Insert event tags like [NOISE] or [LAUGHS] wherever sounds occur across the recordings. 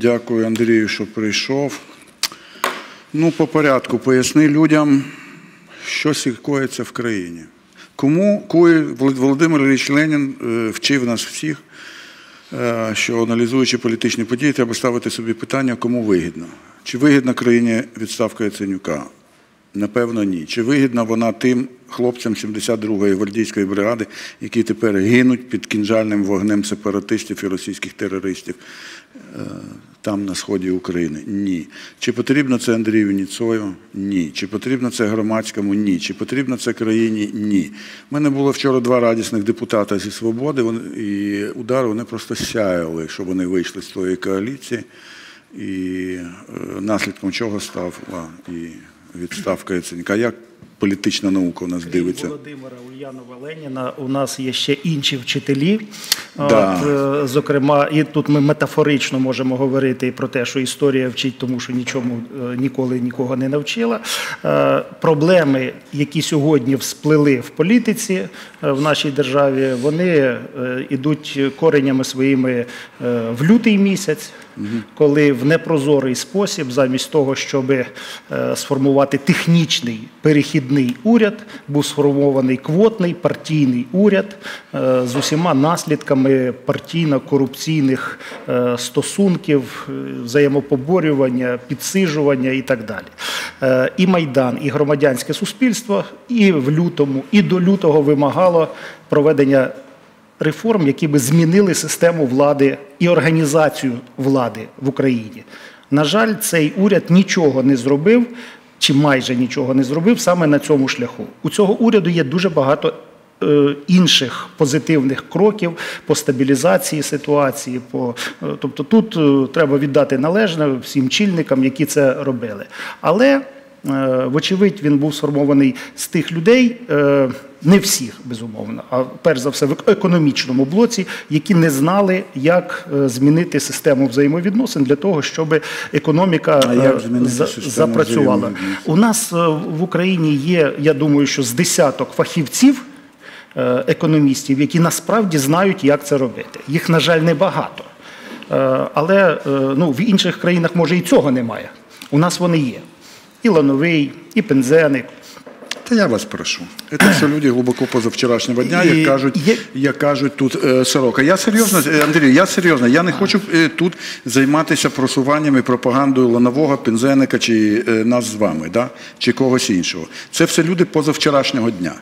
Дякую Андрію, що прийшов. Ну, по порядку, поясни людям, що коїться в країні. Кому кої Володимир Ілліч Ленін е, вчив нас всіх, е, що аналізуючи політичні події, треба ставити собі питання, кому вигідно. Чи вигідна країні відставка Яценюка? Напевно, ні. Чи вигідна вона тим хлопцям 72-ї гвардійської бригади, які тепер гинуть під кінжальним вогнем сепаратистів і російських терористів е, там на сході України? Ні. Чи потрібно це Андрію Ніцою? Ні. Чи потрібно це громадському? Ні. Чи потрібно це країні? Ні. У мене було вчора два радісних депутата зі свободи, і удари вони просто сяяли, що вони вийшли з тої коаліції, і е, наслідком чого став і відставка Яценюка. Як політична наука у нас Крім дивиться? Володимира Ульянова Леніна. У нас є ще інші вчителі. Да. От, е, зокрема, і тут ми метафорично можемо говорити і про те, що історія вчить, тому що нічому е, ніколи нікого не навчила. Е, Проблеми, які сьогодні всплили в політиці в нашій державі, вони йдуть коренями своїми в лютий місяць, коли в непрозорий спосіб, замість того, щоб е, сформувати технічний перехідний уряд, був сформований квотний партійний уряд е, з усіма наслідками партійно-корупційних е, стосунків, взаємопоборювання, підсижування і так далі. І Майдан, і громадянське суспільство, і в лютому, і до лютого вимагало проведення реформ, які би змінили систему влади і організацію влади в Україні. На жаль, цей уряд нічого не зробив, чи майже нічого не зробив саме на цьому шляху. У цього уряду є дуже багато. е, Інших позитивних кроків по стабілізації ситуації, по е, тобто тут е, треба віддати належне всім чільникам, які це робили. Але Вочевидь, він був сформований з тих людей, не всіх, безумовно, а перш за все в економічному блоці, які не знали, як е, змінити систему взаємовідносин для того, щоб економіка е, за- запрацювала. У нас е, в Україні є, я думаю, що з десяток фахівців. Економістів, які насправді знають, як це робити. Їх, на жаль, небагато. Але ну, в інших країнах, може, і цього немає. У нас вони є. І Лановий, і Пензеник. Та я вас прошу. Це все люди глибоко позавчорашнього дня, як кажуть, як кажуть тут е, сорока. Я серйозно, е, Андрій, я серйозно, я не хочу е, тут займатися просуванням і пропагандою Ланового, Пензеника чи е, нас з вами, да? чи когось іншого. Це все люди позавчорашнього дня.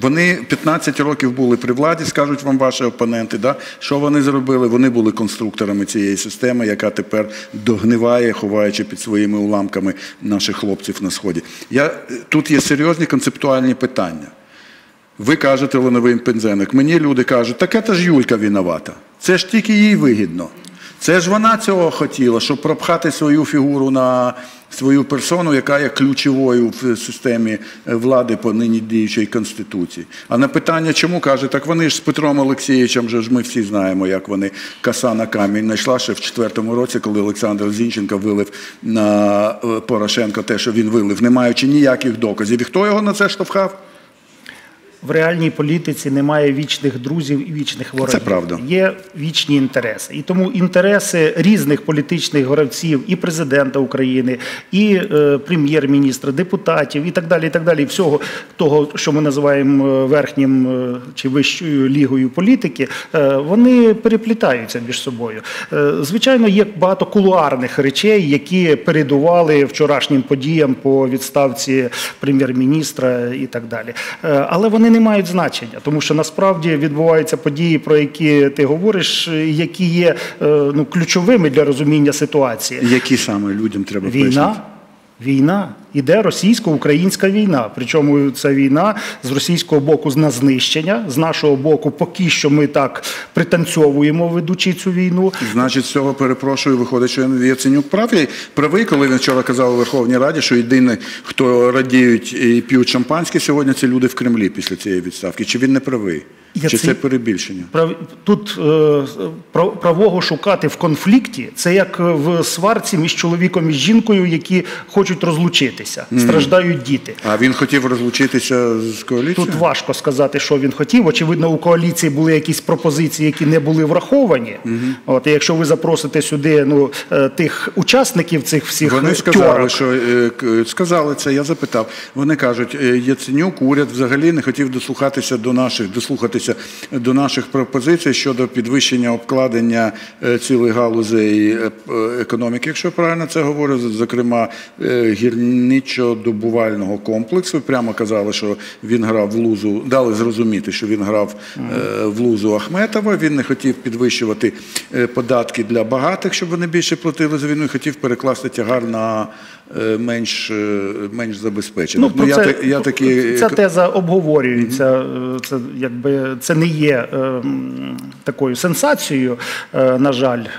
Вони 15 років були при владі, скажуть вам ваші опоненти. Да? Що вони зробили? Вони були конструкторами цієї системи, яка тепер догниває, ховаючи під своїми уламками наших хлопців на сході. Я, тут є серйозні концептуальні питання. Ви кажете Лановий Пензеник. Мені люди кажуть, так це ж Юлька виновата. Це ж тільки їй вигідно. Це ж вона цього хотіла, щоб пропхати свою фігуру на свою персону, яка є ключовою в системі е, влади по нині діючій конституції. А на питання, чому каже, так вони ж з Петром Олексійовичем, же ж ми всі знаємо, як вони каса на камінь знайшла ще в четвертому році, коли Олександр Зінченко вилив на е, Порошенка те, що він вилив, не маючи ніяких доказів. І хто його на це штовхав? В реальній політиці немає вічних друзів і вічних ворогів. Це правда. Є вічні інтереси. І тому інтереси різних політичних гравців, і президента України, і е, прем'єр-міністра, депутатів, і так далі, і так далі, всього того, що ми називаємо е, верхнім е, чи вищою лігою політики, е, вони переплітаються між собою. Е, Звичайно, є багато кулуарних речей, які передували вчорашнім подіям по відставці прем'єр-міністра і так далі. Е, Але вони не мають значення, тому що насправді відбуваються події, про які ти говориш, які є е, ну, ключовими для розуміння ситуації. Які саме людям треба пояснити? Війна. Іде російсько-українська війна. Причому це війна з російського боку на знищення, з нашого боку, поки що ми так пританцьовуємо, ведучи цю війну. Значить, з цього перепрошую, виходить, що Яценюк правий, правий, коли він вчора казав у Верховній Раді, що єдині, хто радіють і п'ють шампанське сьогодні, це люди в Кремлі після цієї відставки. Чи він не правий? Я Чи це- перебільшення? Прав- Тут е, прав- правого шукати в конфлікті це як в сварці між чоловіком і жінкою, які хочуть розлучитися. Страждають діти. А він хотів розлучитися з коаліцією? Тут важко сказати, що він хотів. Очевидно, у коаліції були якісь пропозиції, які не були враховані. От і якщо ви запросите сюди ну е, тих учасників цих всіх Вони е, сказали, що е, сказали це. Я запитав. Вони кажуть, е, Яценюк, уряд взагалі не хотів дослухатися до наших, дослухатися до наших пропозицій щодо підвищення обкладення е, цілих галузей е, е, економіки, якщо правильно це говорю, зокрема гірничо-добувального комплексу. Прямо казали, що він грав в лузу, дали зрозуміти, що він грав в лузу Ахметова. Він не хотів підвищувати податки для багатих, щоб вони більше платили за війну, і хотів перекласти тягар на менш, е, менш забезпечених. Ну, про я, я такі ця теза обговорюється. Е, Це якби це не є е, такою сенсацією. е, На жаль, [LAUGHS]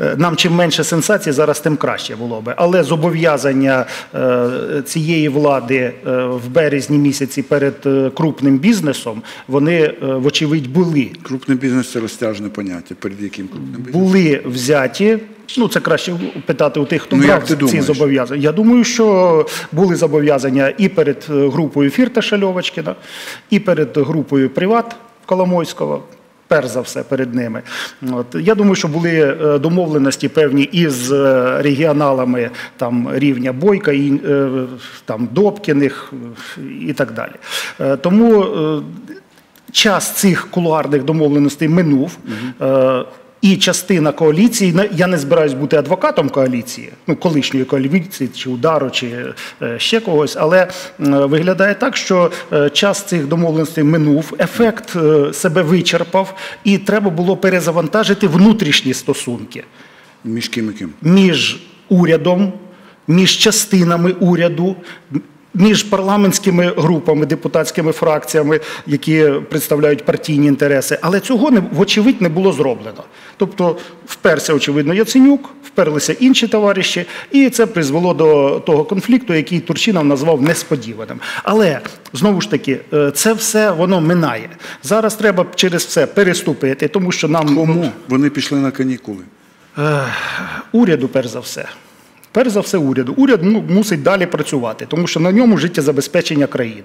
Е, нам чим менше сенсацій, зараз тим краще було би. Але зобов'язання е, цієї влади е, в березні місяці перед е, крупним бізнесом вони е, вочевидь були. крупний бізнес це розтяжне поняття. Перед яким крупним бізнесом? були взяті. Ну, це краще питати у тих, хто Ну, брав ці думаєш? зобов'язання. Я думаю, що були зобов'язання і перед е, групою Фірташа Льовочкіна, і перед групою Приват Коломойського. Перш за все перед ними. От. Я думаю, що були е, домовленості певні із е, регіоналами там, рівня Бойка, і, там, Добкіних і так далі. Тому час цих кулуарних домовленостей минув. Е, І частина коаліції, я не збираюсь бути адвокатом коаліції, ну колишньої коаліції, чи удару, чи е, ще когось, але виглядає так, що е, час цих домовленостей минув, ефект е, себе вичерпав, і треба було перезавантажити внутрішні стосунки Між ким і ким? між урядом, між частинами уряду, між парламентськими групами, депутатськими фракціями, які представляють партійні інтереси. Але цього не вочевидь не було зроблено. Тобто вперся, очевидно, Яценюк, вперлися інші товариші, і це призвело до того конфлікту, який Турчинов назвав несподіваним. Але знову ж таки, е, це все воно минає. Зараз треба через все переступити, тому що нам Кому? Вони пішли на канікули. Е, уряду, перш за все. Перш за все, уряду. Уряд мусить далі працювати, тому що на ньому життєзабезпечення країни.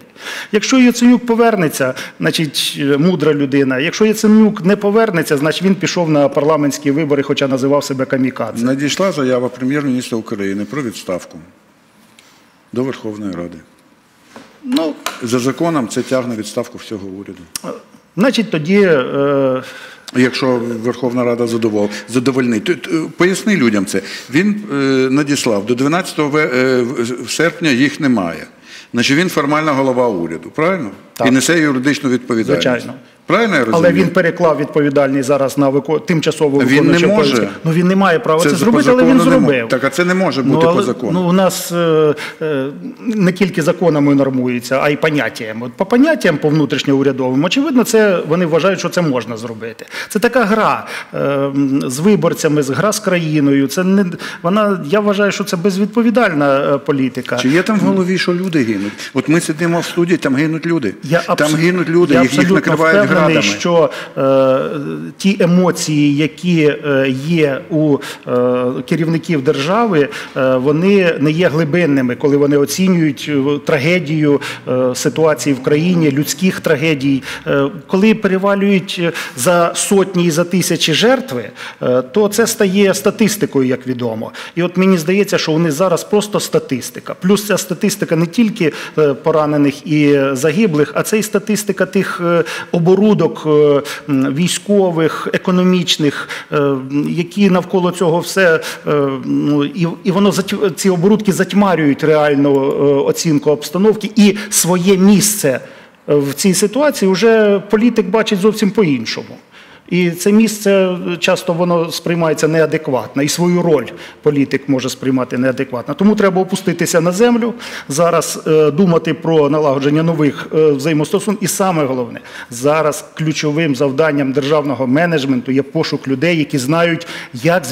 Якщо Яценюк повернеться, значить е, мудра людина. Якщо Яценюк не повернеться, значить він пішов на парламентські вибори, хоча називав себе камікадзе. Надійшла заява прем'єр-міністра України про відставку до Верховної Ради. Ну, За законом це тягне відставку всього уряду. значить, тоді е, Якщо Верховна Рада задовол, задовольнить, т- поясни людям це. Він е, надіслав до 12 е, серпня їх немає. Значить він формальна голова уряду, правильно? Так. І несе юридичну відповідальність. Звичайно. Правильно я розумію? але він переклав відповідальність зараз на вико... тимчасово Він не виконуючого може. обов'язки. Ну він не має права це, Це зробити, але він зробив. Так, а це не може бути по закону. Ну, у нас е, е, не тільки законами нормується, а й поняттями. От по поняттям, по внутрішньоурядовим, очевидно, це вони вважають, що це можна зробити. Це така гра е, з виборцями, з гра з країною. Це не вона. Я вважаю, що це безвідповідальна е, політика. Чи є там в голові, що люди гинуть? От ми сидимо в студії, там гинуть люди. Я там абсо- гинуть люди, я їх, їх абсолютно накривають впевнений, градами. що е, ті емоції, які е, є у е, керівників держави, е, вони не є глибинними, коли вони оцінюють е, трагедію е, ситуації в країні, людських трагедій. Е, коли перевалюють е, за сотні і за тисячі жертви, е, то це стає статистикою, як відомо. І от мені здається, що вони зараз просто статистика. Плюс ця статистика не тільки поранених і загиблих, а це і статистика тих е, оборудок е, військових, економічних, е, які навколо цього все е, ну, і, воно ці оборудки затьмарюють реальну оцінку обстановки і своє місце в цій ситуації вже політик бачить зовсім по-іншому. І це місце е, часто воно сприймається неадекватно, і свою роль політик може сприймати неадекватно. Тому треба опуститися на землю, зараз е, думати про налагодження нових е, взаємостосунків. І саме головне, зараз ключовим завданням державного менеджменту є пошук людей, які знають, як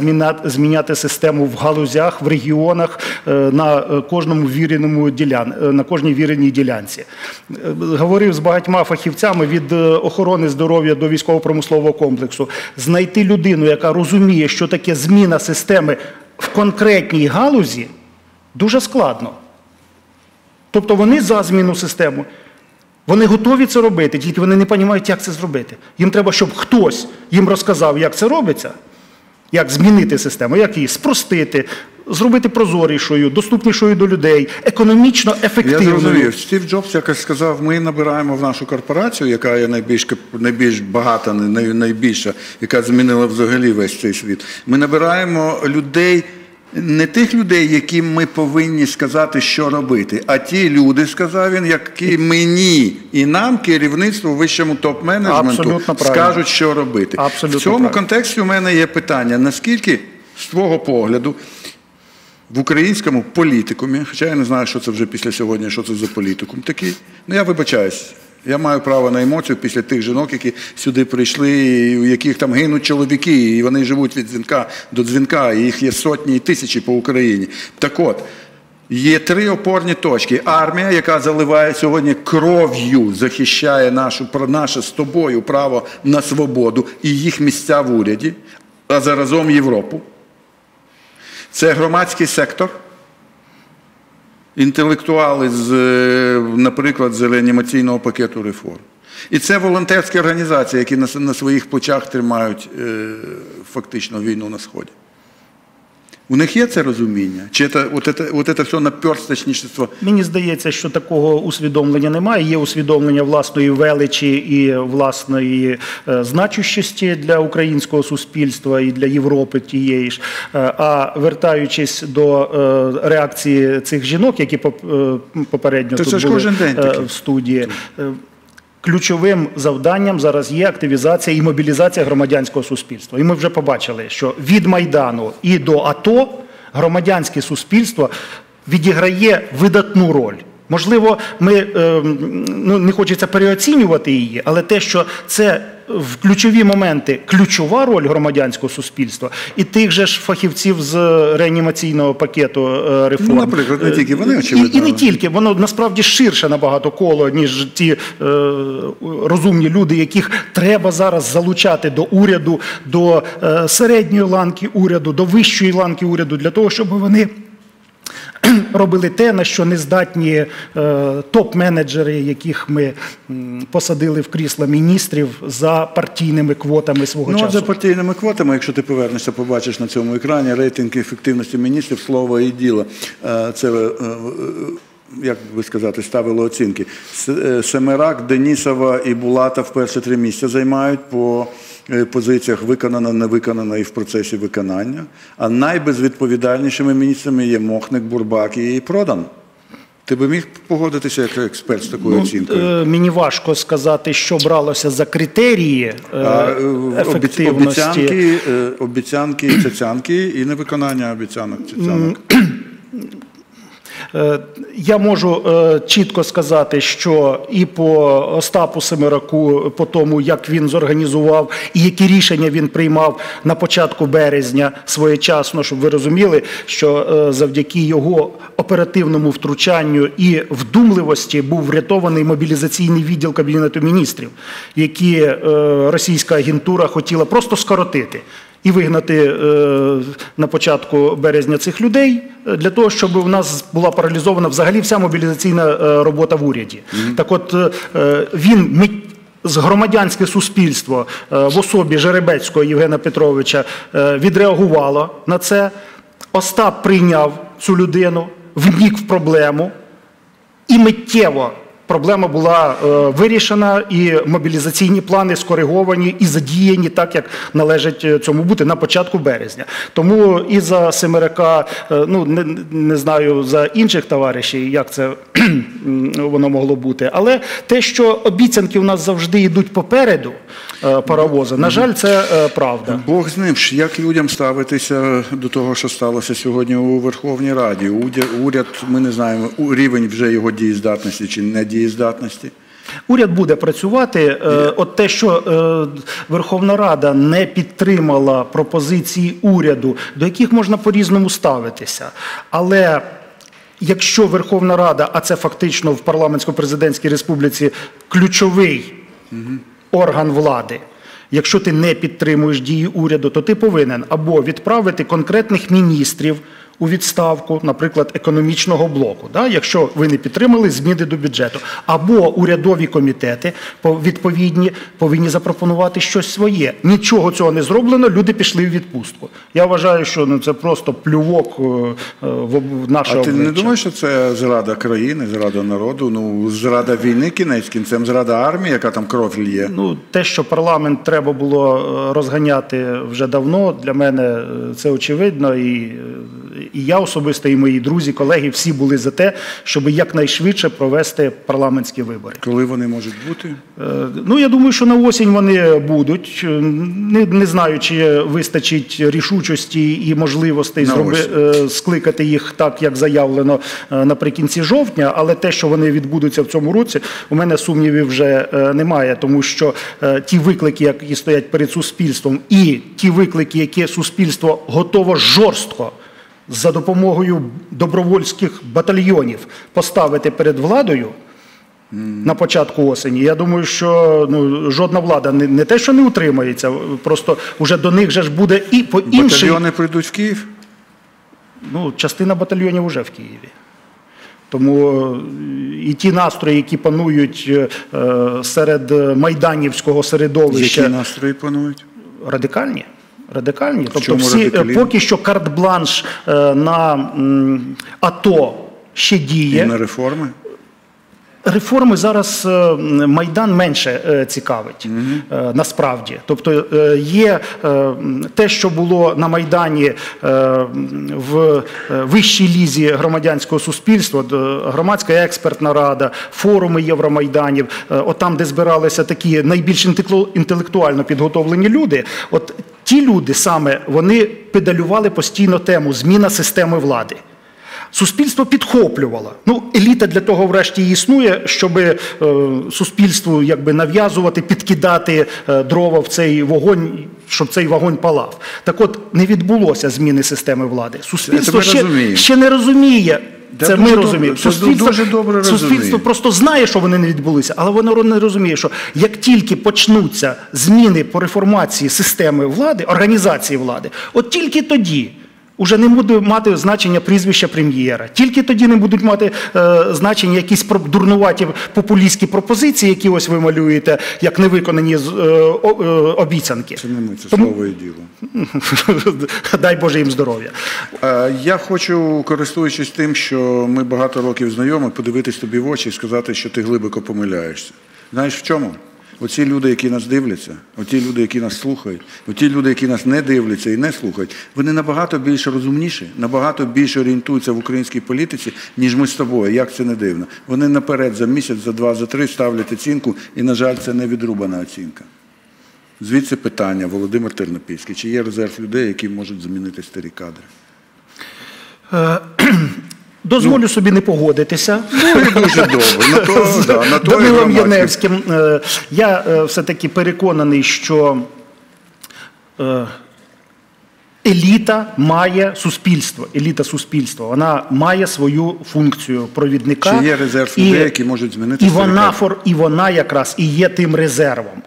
зміняти систему в галузях, в регіонах, на кожному віреному ділян, на кожній віреній ділянці. Говорив з багатьма фахівцями від охорони здоров'я до військово-промислового комплексу. Знайти людину, яка розуміє, що таке зміна системи в конкретній галузі, дуже складно. Тобто вони за зміну системи. Вони готові це робити, тільки вони не розуміють, як це зробити. Їм треба, щоб хтось їм розказав, як це робиться, як змінити систему, як її спростити, зробити прозорішою, доступнішою до людей, економічно Я ефективною. зрозумів. Стів Джобс якось сказав, ми набираємо в нашу корпорацію, яка є найбільш, найбільш багата, най- найбільша, яка змінила взагалі весь цей світ. Ми набираємо людей, не тих людей, яким ми повинні сказати, що робити, а ті люди, сказав він, які мені і нам, керівництву, вищому топ-менеджменту, скажуть, що робити. Абсолютно в цьому правильно. контексті у мене є питання: наскільки, з твого погляду, в українському політикумі, хоча я не знаю, що це вже після сьогодні, що це за політикум такий. Ну я вибачаюсь. Я маю право на емоцію після тих жінок, які сюди прийшли, у яких там гинуть чоловіки, і вони живуть від дзвінка до дзвінка, і їх є сотні і тисячі по Україні. Так от, є три опорні точки. Армія, яка заливає сьогодні кров'ю, захищає нашу, наше з тобою право на свободу і їх місця в уряді, а заразом Європу. Це громадський сектор, інтелектуали з, е, наприклад, з реанімаційного пакету реформ. І це волонтерські організації, які на, своїх плечах тримають е, фактично війну на Сході. У них є це розуміння? Чи це, от це, от це все наперсточничество? Мені здається, що такого усвідомлення немає. Є усвідомлення власної величі і власної е, значущості для українського суспільства і для Європи тієї ж. Е, А вертаючись до е, реакції цих жінок, які поп- попередньо Та тут були в студії. е, Ключовим завданням зараз є активізація і мобілізація громадянського суспільства. І ми вже побачили, що від Майдану і до АТО громадянське суспільство відіграє видатну роль. Можливо, ми е, ну, не хочеться переоцінювати її, але те, що це в ключові моменти ключова роль громадянського суспільства і тих же ж фахівців з реанімаційного пакету е, реформ. Ну, наприклад, не тільки вони, очевидно, І, і не тільки, воно насправді ширше набагато коло, ніж ті е, розумні люди, яких треба зараз залучати до уряду, до е, середньої ланки уряду, до вищої ланки уряду, для того, щоб вони. [CLEARS THROAT] Робили те, на що не здатні е, топ-менеджери, яких ми посадили в крісла міністрів за партійними квотами свого Ну, часу. Ну, за партійними квотами, якщо ти повернешся, побачиш на цьому екрані рейтинг ефективності міністрів слова і діло. Е, Це, е, як би сказати, ставило оцінки. Е, Семерак, Денісова і Булата в перші три місця займають по е, позиціях виконана, не виконана і в процесі виконання. А найбезвідповідальнішими міністрами є Мохник, Бурбак і Продан. Ти би міг погодитися як експерт з такою оцінкою? Е, Мені важко сказати, що бралося за критерії ефективності. Обіцянки, обіцянки і цяцянки і невиконання обіцянок цяцянок. Е, Я можу е, чітко сказати, що і по Остапу Семераку, по тому, як він зорганізував і які рішення він приймав на початку березня своєчасно, щоб ви розуміли, що е, завдяки його оперативному втручанню і вдумливості був врятований мобілізаційний відділ Кабінету міністрів, які російська агентура хотіла просто скоротити і вигнати е, на початку березня цих людей е, для того, щоб у нас була паралізована взагалі вся мобілізаційна е, робота в уряді. Так от він з громадянське суспільство в особі Жеребецького Євгена Петровича відреагувало на це. Остап прийняв цю людину, внік в проблему, і миттєво проблема була е, вирішена, і мобілізаційні плани скориговані і задіяні так, як належить е, цьому бути на початку березня. Тому і за Семерака, е, ну не, не знаю за інших товаришів, як це воно могло бути. Але те, що обіцянки у нас завжди йдуть попереду е, паровоза, на жаль, це е, правда. Бог з ним як людям ставитися до того, що сталося сьогодні у Верховній Раді. Уряд, ми не знаємо рівень вже його дієздатності чи недієздатності. Уряд буде працювати. Е, От те, що е, Верховна Рада не підтримала пропозиції уряду, до яких можна по-різному ставитися. Але якщо Верховна Рада, а це фактично в парламентсько-президентській республіці ключовий орган влади. Якщо ти не підтримуєш дії уряду, то ти повинен або відправити конкретних міністрів у відставку, наприклад, економічного блоку, да, якщо ви не підтримали зміни до бюджету, або урядові комітети по- відповідні повинні запропонувати щось своє. Нічого цього не зроблено. Люди пішли в відпустку. Я вважаю, що ну це просто плювок е, е, в наше А ти не думаєш, що це зрада країни, зрада народу? Ну, зрада війни кінець кінцем, зрада армії, яка там кров лє. Ну, те, що парламент треба було е, розганяти вже давно, для мене це очевидно. І, і я особисто, і мої друзі, колеги, всі були за те, щоб якнайшвидше провести парламентські вибори. Коли вони можуть бути? Е, Ну, я думаю, що на осінь вони будуть. Е, Не, не знаю, чи вистачить рішучості і можливостей зроби, е, скликати їх так, як заявлено наприкінці жовтня. Але те, що вони відбудуться в цьому році, у мене сумнівів вже немає, тому що ті виклики, які стоять перед суспільством, і ті виклики, які суспільство готово жорстко. За допомогою добровольських батальйонів поставити перед владою, на початку осені. Я думаю, що ну, жодна влада не, не те, що не утримається, просто вже до них же ж буде і по іншій. Батальйони прийдуть в Київ? Ну, частина батальйонів вже в Києві. Тому е, і ті настрої, які панують е, серед майданівського середовища, Які настрої панують? радикальні. Радикальні. Тобто всі, е, радикалізм? поки що карт-бланш е, на АТО ще І діє. на реформи? Реформи зараз е, Майдан менше цікавить е, насправді. Тобто є те, що було на Майдані в вищій лізі громадянського суспільства, громадська експертна рада, форуми Євромайданів, е, отам, де збиралися такі найбільш інтелектуально підготовлені люди. От ті люди саме вони педалювали постійно тему зміна системи влади. Суспільство підхоплювало. Ну, еліта для того, врешті, і існує, щоб е, суспільству якби нав'язувати, підкидати е, дрова в цей вогонь, щоб цей вогонь палав. Так от не відбулося зміни системи влади. Суспільство ще, ще не розуміє. Да це ми розуміємо. це дуже добре суспільство просто знає, що вони не відбулися, але воно не розуміє, що як тільки почнуться зміни по реформації системи влади, організації влади, от тільки тоді. Уже не буде мати значення прізвища прем'єра. Тільки тоді не будуть мати е, значення якісь дурнуваті популістські пропозиції, які ось ви малюєте, як невиконані е, е, обіцянки. Це не ми, це Тому- слово і діло. [LAUGHS] Дай Боже їм здоров'я. Е, Я хочу, користуючись тим, що ми багато років знайомі, подивитись тобі в очі і сказати, що ти глибоко помиляєшся. Знаєш в чому? Оці люди, які нас дивляться, оті люди, які нас слухають, оті люди, які нас не дивляться і не слухають, вони набагато більше розумніші, набагато більше орієнтуються в українській політиці, ніж ми з тобою. Як це не дивно? Вони наперед за місяць, за два, за три ставлять оцінку, і, на жаль, це не відрубана оцінка. Звідси питання, Володимир Тернопільський, чи є резерв людей, які можуть замінити старі кадри? Дозволю собі не погодитися. Дуже добре. На то, з [LAUGHS] да, на то Данилом. Яневським. Е, Я е, все-таки переконаний, що е, еліта має суспільство, еліта суспільства, вона має свою функцію провідника. Чи є резерв людей, які можуть змінити і вона, фор, і вона якраз і є тим резервом.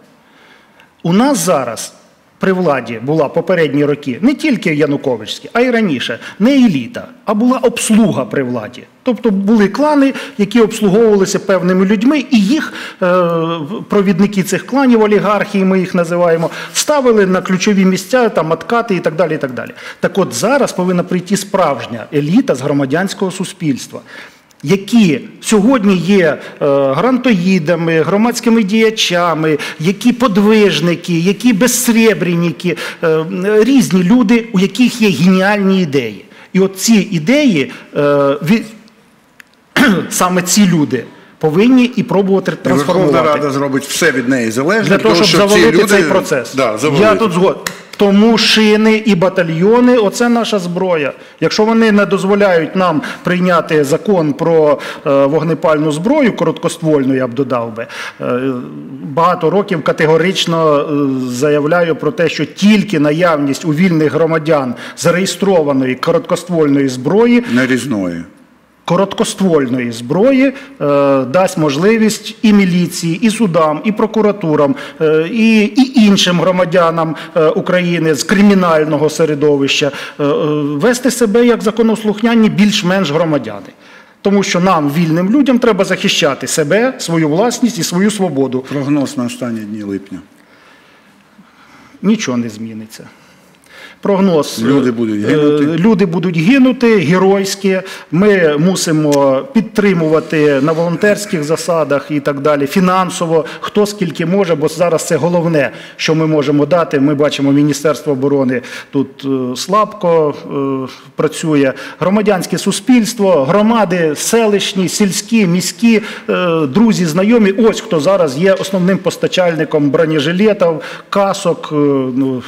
У нас зараз при владі була попередні роки не тільки Януковичські, а й раніше не еліта, а була обслуга при владі. Тобто були клани, які обслуговувалися певними людьми, і їх е, провідники цих кланів, олігархії, ми їх називаємо, ставили на ключові місця, там откати і так далі. І так далі. Так от зараз повинна прийти справжня еліта з громадянського суспільства які сьогодні є е, грантоїдами, громадськими діячами, які подвижники, які безсребренники, е, різні люди, у яких є геніальні ідеї. І от ці ідеї, е, [CLEARS THROAT] саме ці люди повинні і пробувати І Верховна. Рада зробить все від неї залежне, Для того, щоб завалити люди... цей процес. Да, завалити. Я тут згоден. Тому шини і батальйони оце наша зброя. Якщо вони не дозволяють нам прийняти закон про е, вогнепальну зброю, короткоствольну, я б додав би, е, багато років категорично е, заявляю про те, що тільки наявність у вільних громадян зареєстрованої короткоствольної зброї Нарізної. Короткоствольної зброї е, дасть можливість і міліції, і судам, і прокуратурам, е, і, і іншим громадянам е, України з кримінального середовища е, е, вести себе як законослухняні більш-менш громадяни. Тому що нам, вільним людям, треба захищати себе, свою власність і свою свободу. Прогноз на останні дні липня. Нічого не зміниться. Прогноз. Люди будуть е, гинути. Люди будуть гинути геройськи. Ми мусимо підтримувати на волонтерських засадах і так далі. Фінансово, хто скільки може, бо зараз це головне, що ми можемо дати. Ми бачимо, Міністерство оборони тут е, слабко е, працює. Громадянське суспільство, громади, селищні, сільські, міські, е, друзі, знайомі. Ось хто зараз є основним постачальником бронежилетів, касок. е, Ну,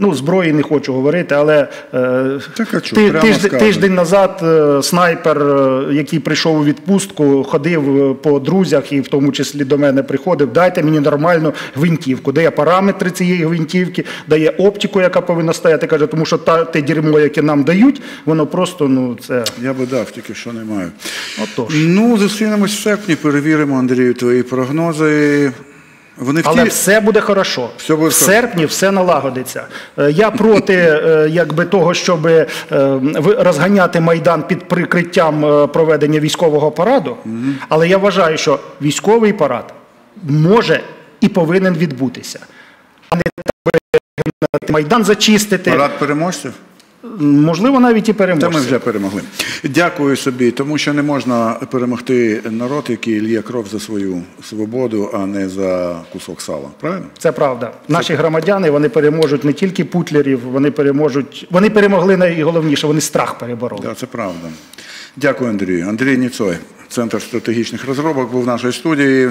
Ну, зброї не хочу говорити, але е, Так, що, ти- прямо тиждень, тиждень назад е, снайпер, е, який прийшов у відпустку, ходив по друзях і в тому числі до мене приходив. Дайте мені нормальну гвинтівку. Дає параметри цієї гвинтівки, дає оптику, яка повинна стояти. Каже, тому що та те дерьмо, яке нам дають, воно просто ну це Я би дав, тільки що не маю. отож. Ну, зустрінемось в серпні, перевіримо, Андрію, твої прогнози. Вони Але вті... все буде хорошо. Все буде в хорошо. серпні все налагодиться. Е, Я проти е, якби, того, щоб е, розганяти Майдан під прикриттям проведення військового параду. Але я вважаю, що військовий парад може і повинен відбутися. А не Майдан зачистити, Парад переможців? Можливо, навіть і Та ми вже перемогли. Дякую собі, тому що не можна перемогти народ, який лє кров за свою свободу, а не за кусок сала. Правильно? Це правда. Наші громадяни вони переможуть не тільки путлерів, вони переможуть. Вони перемогли найголовніше, вони страх перебороли. Так, це правда. Дякую, Андрію. Андрій Ніцой, Центр стратегічних розробок, був в нашій студії.